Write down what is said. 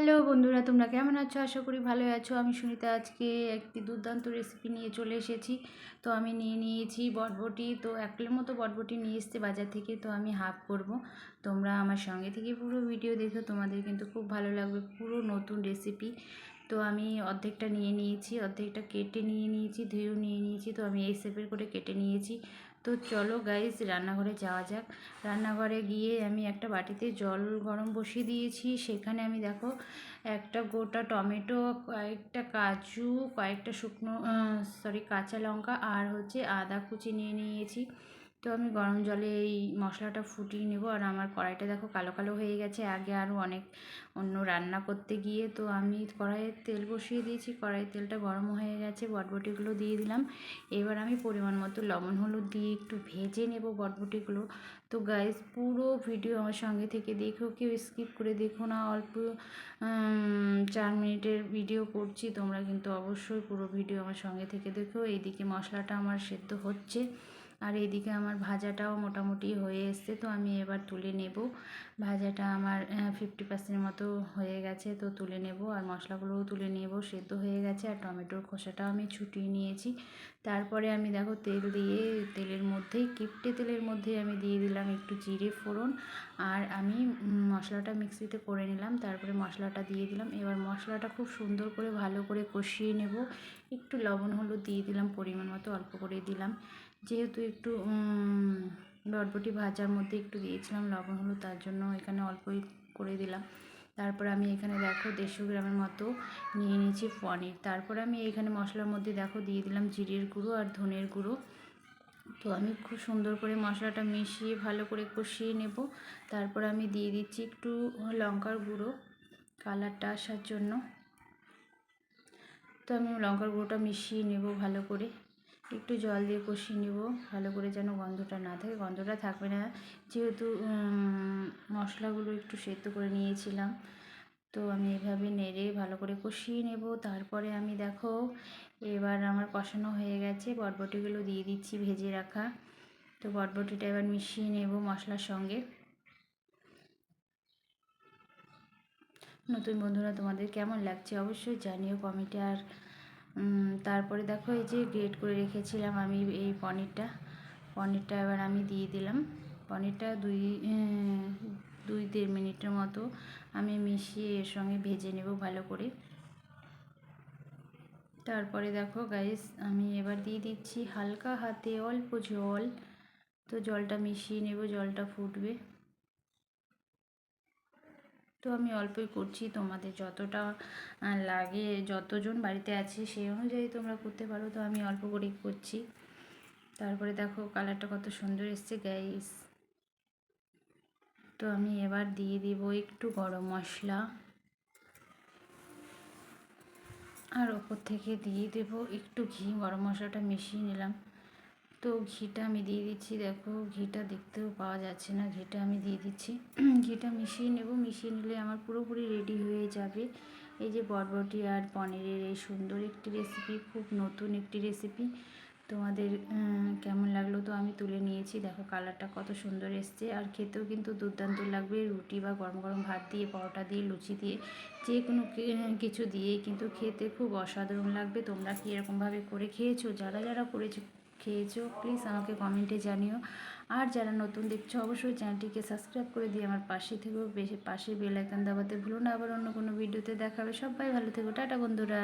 Hello বন্ধুরা, তোমরা কেমন আছো? আশা করি ভালো আছো। আমি সুনিতা, আজকে একটি দুর্দান্ত রেসিপি নিয়ে চলে এসেছি। তো আমি নিয়ে নিয়েছি বটবটি। তো এক কিলোর মতো বটবটি নিয়ে এসছে বাজার থেকে, তো আমি হাফ করব। তোমরা আমার সঙ্গে থেকে পুরো ভিডিও দেখো। তোমাদের কিন্তু খুব ভালো লাগবে পুরো নতুন রেসিপি তো আমি অর্ধেকটা নিয়ে নিয়েছি, অর্ধেকটা কেটে নিয়ে নিয়েছি ধুয়েও নিয়ে নিয়েছি, তো আমি এই শেপের করে কেটে নিয়েছি। তো চলো গাইজ রান্নাঘরে যাওয়া যাক। রান্নাঘরে গিয়ে আমি একটা বাটিতে জল গরম বসিয়ে দিয়েছি। সেখানে আমি দেখো একটা গোটা টমেটো, কয়েকটা কাজু, কয়েকটা শুকনো সরি কাঁচা লঙ্কা আর হচ্ছে আদা কুচি নিয়ে নিয়েছি। তো আমি গরম জলে এই মশলাটা ফুটিয়ে নেব। আর আমার কড়াইটা দেখো কালো কালো হয়ে গেছে। আগে আরও অনেক অন্য রান্না করতে গিয়ে তো আমি কড়াইয়ের তেল বসিয়ে দিয়েছি। কড়াইয়ের তেলটা গরম হয়ে গেছে, বটবটিগুলো দিয়ে দিলাম। এবার আমি পরিমাণ মতো লবণ, হলুদ দিয়ে একটু ভেজে নেব বটবটিগুলো। তো গাইজ পুরো ভিডিও আমার সঙ্গে থেকে দেখো, কেউ স্কিপ করে দেখো না। অল্প চার মিনিটের ভিডিও করছি। তোমরা কিন্তু অবশ্যই পুরো ভিডিও আমার সঙ্গে থেকে দেখো। এইদিকে মশলাটা আমার সেদ্ধ হচ্ছে। আর এদিকে আমার ভাজাটাও মোটামুটি হয়ে এসছে, তো আমি এবার তুলে নেব। ভাজাটা আমার ফিফটি পার্সেন্ট মতো হয়ে গেছে, তো তুলে নেব আর মশলাগুলোও তুলে নেব, সেদ্ধ হয়ে গেছে আর টমেটোর খোসাটাও আমি ছুটিয়ে নিয়েছি। তারপরে আমি দেখো তেল দিয়ে, তেলের মধ্যেই কিপটে তেলের মধ্যেই আমি দিয়ে দিলাম একটু জিরে ফোড়ন আর আমি মশলাটা মিক্সিতে করে নিলাম, তারপরে মশলাটা দিয়ে দিলাম। এবার মশলাটা খুব সুন্দর করে ভালো করে কষিয়ে নেব, একটু লবণ হলুদ দিয়ে দিলাম, পরিমাণ মতো অল্প করে দিলাম। যেহেতু একটু বরবটি ভাজার মধ্যে একটু দিয়েছিলাম লবণ হলুদ, তার জন্য এখানে অল্পই করে দিলাম। তারপর আমি এখানে দেখো দেড়শো গ্রামের মতো নিয়ে নিয়েছি পনির। তারপর আমি এখানে মশলার মধ্যে দেখো দিয়ে দিলাম জিরের গুঁড়ো আর ধনের গুঁড়ো। তো আমি খুব সুন্দর করে মশলাটা মিশিয়ে ভালো করে কষিয়ে নেব। তারপর আমি দিয়ে দিচ্ছি একটু লঙ্কার গুঁড়ো কালারটা আসার জন্য। তো আমি লঙ্কার গুঁড়োটা মিশিয়ে নেব ভালো করে। একটু জল দিয়ে কষিয়ে নেব, ভালো করে যেন গন্ধটা না থাকে। গন্ধটা থাকবে না, যেহেতু মশলাগুলো একটু সেদ্ধ করে নিয়েছিলাম। তো আমি এভাবে নেড়ে ভালো করে কষিয়ে নেব। তারপরে আমি দেখো, এবার আমার কষানো হয়ে গেছে। বটবটিগুলো দিয়ে দিচ্ছি ভেজে রাখা। তো বটবটিটা এবার মিশিয়ে নেব মশলার সঙ্গে। নতুন বন্ধুরা, তোমাদের কেমন লাগছে অবশ্যই জানিও কমেন্টে। আর তারপরে দেখো এই যে গ্রেট করে রেখেছিলাম আমি এই পনিরটা। পনিরটা এবার আমি দিয়ে দিলাম। পনিরটা দুই দুই দেড় মিনিটের মতো আমি মিশিয়ে এর সঙ্গে ভেজে নেব ভালো করে। তারপরে দেখো গাইস আমি এবার দিয়ে দিচ্ছি হালকা হাতে অল্প জল। তো জলটা মিশিয়ে নেব, জলটা ফুটবে। তো আমি অল্পই করছি, তোমাদের যতটা লাগে, যতজন বাড়িতে আছে সেই অনুযায়ী তোমরা করতে পারো, তো আমি অল্প করেই করছি। তারপরে দেখো কালারটা কত সুন্দর এসছে গ্যাস তো আমি এবার দিয়ে দিব একটু গরম মশলা। আর ওপর থেকে দিয়ে দেব একটু ঘি, গরম মশলাটা মিশিয়ে নিলাম। তো ঘিটা আমি দিয়ে দিচ্ছি, দেখো ঘিটা দেখতেও পাওয়া যাচ্ছে না, ঘিটা আমি দিয়ে দিচ্ছি। ঘিটা মিশিয়ে নেব, মিশিয়ে নিলে আমার পুরোপুরি রেডি হয়ে যাবে। এই যে বরবটি আর পনিরের এই সুন্দর একটি রেসিপি খুব নতুন একটি রেসিপি তোমাদের কেমন লাগল তো আমি তুলে নিয়েছি। দেখো কালারটা কত সুন্দর এসছে। আর খেতেও কিন্তু দুর্দান্ত লাগবে। রুটি বা গরম গরম ভাত দিয়ে, পরোটা দিয়ে, লুচি দিয়ে, যে কোনো কিছু দিয়েই কিন্তু খেতে খুব অসাধারণ লাগবে। তোমরা কি এরকমভাবে করে খেয়েছো? যারা যারা করেছ খেয়েছো প্লিজ আমাকে কমেন্টে জানিও। আর যারা নতুন দেখছ, অবশ্যই চ্যানেলটিকে সাবস্ক্রাইব করে দিয়ে আমার পাশে থেকেও বেশি, পাশে বেল আইকন দাবাতে ভুলো না। আবার অন্য কোনো ভিডিওতে দেখাবে। সবাই ভালো থেকো। টাটা, বন্ধুরা।